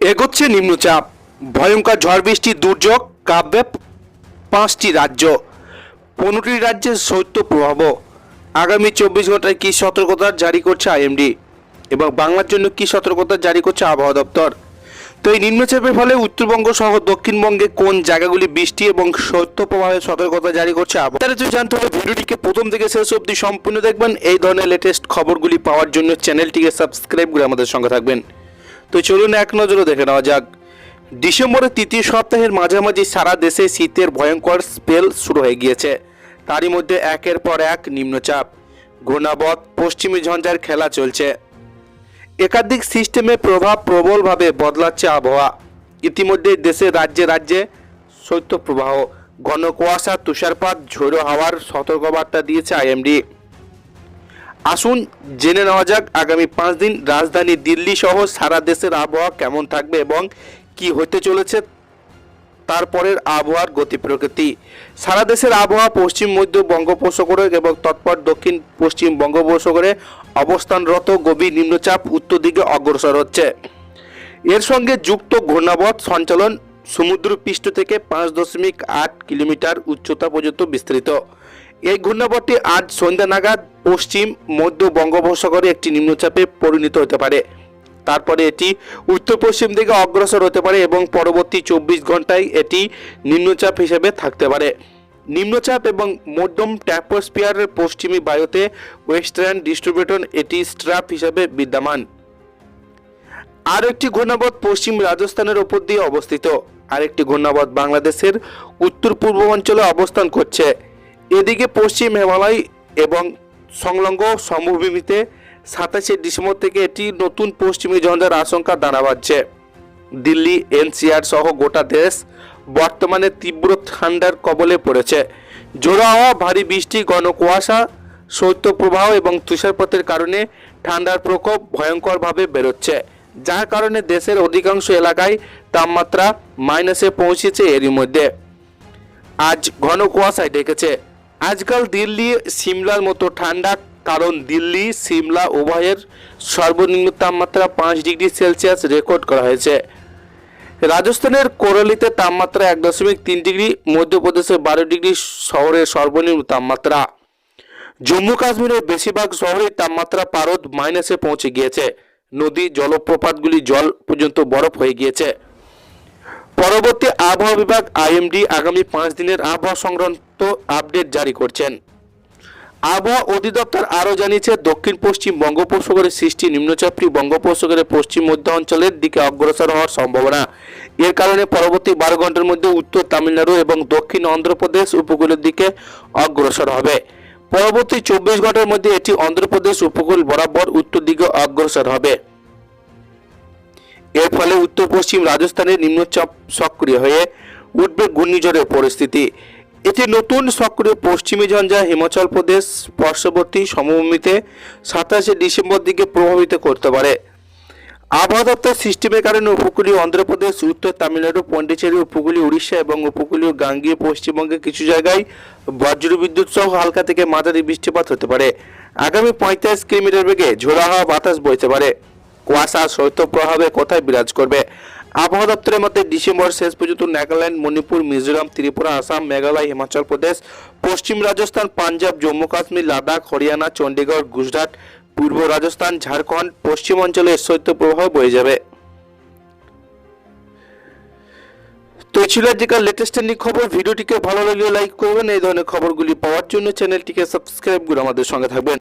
এগোচ্ছে নিম্নচাপ। ভয়ঙ্কর ঝড় বৃষ্টি, দুর্যোগ, কাব্যে পাঁচটি রাজ্য, পনেরোটি রাজ্যের শৈত্য প্রভাব। আগামী চব্বিশ ঘন্টায় কী সতর্কতা জারি করছে আইএমডি? এবং বাংলার জন্য কী সতর্কতা জারি করছে আবহাওয়া দপ্তর? তো এই নিম্নচাপের ফলে উত্তরবঙ্গ সহ দক্ষিণবঙ্গে কোন জায়গাগুলি বৃষ্টি এবং শৈত্য প্রবাহের সতর্কতা জারি করছে আবহাওয়া? যদি জানতে হবে, ভিডিওটিকে প্রথম থেকে শেষ অবধি সম্পূর্ণ দেখবেন। এই ধরনের লেটেস্ট খবরগুলি পাওয়ার জন্য চ্যানেলটিকে সাবস্ক্রাইব করে আমাদের সঙ্গে থাকবেন। তো চলুন এক নজরে দেখে নেওয়া যাক। ডিসেম্বরের তৃতীয় সপ্তাহের মাঝামাঝি সারা দেশে শীতের ভয়ঙ্কর স্পেল শুরু হয়ে গিয়েছে। তারই মধ্যে একের পর এক নিম্নচাপ। ঘূর্ণাবত, পশ্চিমী ঝঞ্ঝার খেলা চলছে। একাধিক সিস্টেমে প্রভাব প্রবলভাবে বদলাচ্ছে আবহাওয়া। ইতিমধ্যে দেশের রাজ্যে রাজ্যে শৈত্যপ্রবাহ, ঘন কুয়াশা, তুষারপাত, ঝোড়ো হাওয়ার সতর্কবার্তা দিয়েছে আইএমডি। আসুন জেনে নেওয়া যাক আগামী পাঁচ দিন রাজধানী দিল্লি সহ সারা দেশের আবহাওয়া কেমন থাকবে এবং কি হতে চলেছে তারপরের আবহাওয়ার গতি প্রকৃতি। সারা দেশের আবহাওয়া পশ্চিম, মধ্য বঙ্গোপসাগরে এবং তৎপর দক্ষিণ, পশ্চিম বঙ্গোপসাগরে অবস্থানরত গভীর নিম্নচাপ উত্তর দিকে অগ্রসর হচ্ছে। এর সঙ্গে যুক্ত ঘূর্ণাবত সঞ্চালন সমুদ্রপৃষ্ঠ থেকে পাঁচ দশমিক আট কিলোমিটার উচ্চতা পর্যন্ত বিস্তৃত। এই ঘূর্ণাবতটি আজ সন্ধ্যা নাগাদ পশ্চিম, মধ্য বঙ্গোপসাগরে একটি নিম্নচাপে পরিণত হতে পারে। তারপরে এটি উত্তর পশ্চিম দিকে অগ্রসর হতে পারে এবং পরবর্তী চব্বিশ ঘন্টায় এটি নিম্নচাপ হিসেবে থাকতে পারে। নিম্নচাপ এবং মধ্যম ট্যাপোস্পিয়ারের পশ্চিমী বায়ুতে ওয়েস্টার্ন ডিস্ট্রিবিউটন এটি স্ট্র্যাপ হিসেবে বিদ্যমান। আর একটি ঘূর্ণাবত পশ্চিম রাজস্থানের ওপর দিয়ে অবস্থিত। আরেকটি ঘূর্ণাবত বাংলাদেশের উত্তর পূর্ব অঞ্চলে অবস্থান করছে। এদিকে পশ্চিম হিমালয় এবং সংলগ্ন সমভূমিতে সাতাশে ডিসেম্বর থেকে এটি নতুন পশ্চিমী ঝঞ্ঝার আশঙ্কা দানা বাঁধছে। দিল্লি, এনসিআর সহ গোটা দেশ বর্তমানে তীব্র ঠান্ডার কবলে পড়েছে। জোড়া হওয়া, ভারী বৃষ্টি, ঘন কুয়াশা, শৈত্যপ্রবাহ এবং তুষারপাতের কারণে ঠান্ডার প্রকোপ ভয়ঙ্করভাবে বেরোচ্ছে, যার কারণে দেশের অধিকাংশ এলাকায় তাপমাত্রা মাইনাসে পৌঁছেছে এরই মধ্যে। আজ ঘন কুয়াশায় ডেকেছে। আজকাল দিল্লি সিমলার মতো ঠান্ডা, কারণ দিল্লি সিমলা উভয়ের সর্বনিম্ন তাপমাত্রা পাঁচ ডিগ্রি সেলসিয়াস রেকর্ড করা হয়েছে। রাজস্থানের কোরালিতে তাপমাত্রা এক দশমিক তিন ডিগ্রি, মধ্যপ্রদেশে বারো ডিগ্রি শহরের সর্বনিম্ন তাপমাত্রা। জম্মু কাশ্মীরের বেশিরভাগ শহরের তাপমাত্রা পারদ মাইনাসে পৌঁছে গিয়েছে। নদী, জলপ্রপাতগুলি জল পর্যন্ত বরফ হয়ে গিয়েছে। পরবর্তী আবহাওয়া বিভাগ আইএমডি আগামী পাঁচ দিনের আবহাওয়া সংক্রান্ত আপডেট জারি করছেন। আবহাওয়া অধিদপ্তর আরও জানিয়েছে, দক্ষিণ পশ্চিম বঙ্গোপসাগরের সৃষ্টি নিম্নচাপটি বঙ্গোপসাগরের পশ্চিম মধ্য অঞ্চলের দিকে অগ্রসর হওয়ার সম্ভাবনা। এর কারণে পরবর্তী বারো ঘণ্টার মধ্যে উত্তর তামিলনাড়ু এবং দক্ষিণ অন্ধ্রপ্রদেশ উপকূলের দিকে অগ্রসর হবে। পরবর্তী চব্বিশ ঘণ্টার মধ্যে এটি অন্ধ্রপ্রদেশ উপকূল বরাবর উত্তর দিকে অগ্রসর হবে। এর ফলে উত্তর পশ্চিম রাজস্থানের নিম্নচাপ সক্রিয় হয়ে উঠবে ঘূর্ণিঝড়ের পরিস্থিতি। এতে নতুন সক্রিয় পশ্চিমী ঝঞ্ঝা হিমাচল প্রদেশ পার্শ্ববর্তী সমভূমিতে সাতাশে ডিসেম্বর দিকে প্রভাবিত করতে পারে। আবহাওয়া দপ্তর সিস্টেমের কারণে উপকূলীয় অন্ধ্রপ্রদেশ, উত্তর তামিলনাড়ু, পন্ডিচেরি, উপকূলীয় উড়িষ্যা এবং উপকূলীয় গাঙ্গীয় পশ্চিমবঙ্গের কিছু জায়গায় বজ্র বিদ্যুৎ সহ হালকা থেকে মাঝারি বৃষ্টিপাত হতে পারে। আগামী পঁয়তাল্লিশ কিলোমিটার বেগে ঝোড়া হাওয়া বাতাস বইতে পারে। কুয়াশা শৈত্যপ্রভাবে কোথায় বিরাজ করবে? আবহাওয়া দপ্তরের মধ্যে ডিসেম্বর শেষ পর্যন্ত নাগাল্যান্ড, মণিপুর, মিজোরাম, ত্রিপুরা, আসাম, মেঘালয়, হিমাচল প্রদেশ, পশ্চিম রাজস্থান, পাঞ্জাব, জম্মু কাশ্মীর, লাদাখ, হরিয়ানা, চণ্ডীগড়, গুজরাট, পূর্ব রাজস্থান, ঝাড়খণ্ড, পশ্চিম অঞ্চলে শৈত্যপ্রবাহ বয়ে যাবে। তো ছিল আজকের লেটেস্ট ট্রেন্ডিং খবর। ভিডিওটিকে ভালো লাগলে লাইক করবেন। এই ধরনের খবরগুলি পাওয়ার জন্য চ্যানেলটিকে সাবস্ক্রাইব করে আমাদের সঙ্গে থাকবেন।